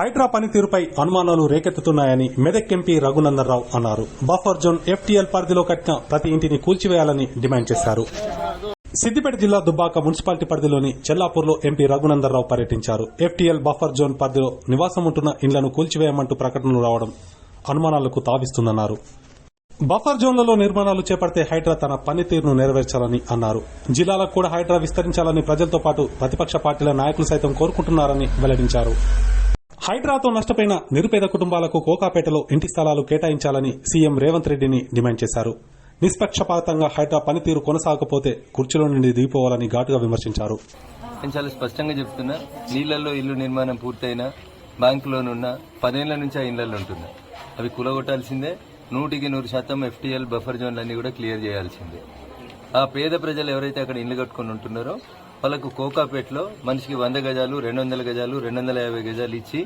హైడ్రా పనితీరుపై అనుమానాలు రేకెత్తుతున్నాయని మెదక్ ఎంపీ రఘునందనరావు అన్నారు. బఫర్ జోన్ ఎఫ్టీఎల్ పరిధిలో కట్టిన ప్రతి ఇంటిని కూల్చివేయాలని డిమాండ్ చేశారు. సిద్దిపేట జిల్లా దుబ్బాక మున్సిపాలిటీ పరిధిలోని చెల్లాపూర్లో ఎంపీ రఘునందనరావు పర్యటించారు. ఎఫ్టీఎల్ బఫర్ జోన్ పరిధిలో నివాసం ఉంటున్న ఇండ్లను కూల్చివేయమంటూ ప్రకటనలు రావడం అనుమానాలకు తావిస్తుందన్నారు. బఫర్ జోన్లలో నిర్మాణాలు చేపడితే హైడ్రా తన పనితీరును నెరవేర్చాలని అన్నారు. జిల్లాలకు కూడా హైడ్రా విస్తరించాలని ప్రజలతో పాటు ప్రతిపక్ష పార్టీల నాయకులు సైతం కోరుకుంటున్నారని వెల్లడించారు. హైడ్రాతో నష్టపోయిన నిరుపేద కుటుంబాలకు కోకాపేటలో ఇంటి స్థలాలు కేటాయించాలని సీఎం రేవంత్ రెడ్డిని డిమాండ్ చేశారు. నిష్పక్షపాతంగా హైడ్రా పనితీరు కొనసాగకపోతే కుర్చీలో నుండి దిగిపోవాలని ఘాటుగా విమర్శించారు. నేను చాలా స్పష్టంగా చెప్తున్నా నీళ్ళలో ఇల్లు నిర్మాణం పూర్తయినా బ్యాంకులోనున్న పదేళ్ళ నుంచి ఆ ఇళ్ళలో ఉంటుంది అవి కులగొట్టాల్సిందే నూటికి నూరు శాతం ఎఫ్టీఎల్ బఫర్ జోన్లన్నీ కూడా క్లియర్ చేయాల్సిందే. ఆ పేద ప్రజలు ఎవరైతే అక్కడ ఇల్లు కట్టుకుని ఉంటున్నారో వాళ్ళకు కోకాపేటలో మనిషికి వంద గజాలు రెండు వందల గజాలు రెండు వందల యాభై గజాలు ఇచ్చి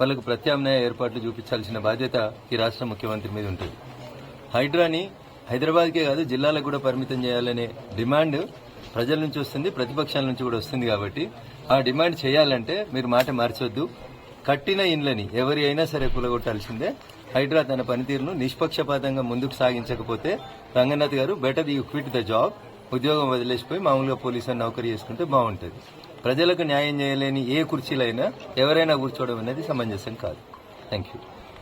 వాళ్ళకు ప్రత్యామ్నాయ ఏర్పాట్లు చూపించాల్సిన బాధ్యత ఈ రాష్ట్ర ముఖ్యమంత్రి మీద ఉంటుంది. హైడ్రాని హైదరాబాద్కే కాదు జిల్లాలకు కూడా పరిమితం చేయాలనే డిమాండ్ ప్రజల నుంచి వస్తుంది ప్రతిపక్షాల నుంచి కూడా వస్తుంది కాబట్టి ఆ డిమాండ్ చేయాలంటే మీరు మాట మార్చొద్దు. కట్టిన ఇండ్లని ఎవరి అయినా సరే కూలగొట్టాల్సిందే. హైడ్రా తన పనితీరును నిష్పక్షపాతంగా ముందుకు సాగించకపోతే రంగనాథ్ గారు better you quit the job. ఉద్యోగం వదిలేసిపోయి మామూలుగా పోలీసు నౌకరీ చేసుకుంటే బాగుంటుంది. ప్రజలకు న్యాయం చేయలేని ఏ కుర్చీలైనా ఎవరైనా కూర్చోవడం అనేది సమంజసం కాదు. Thank you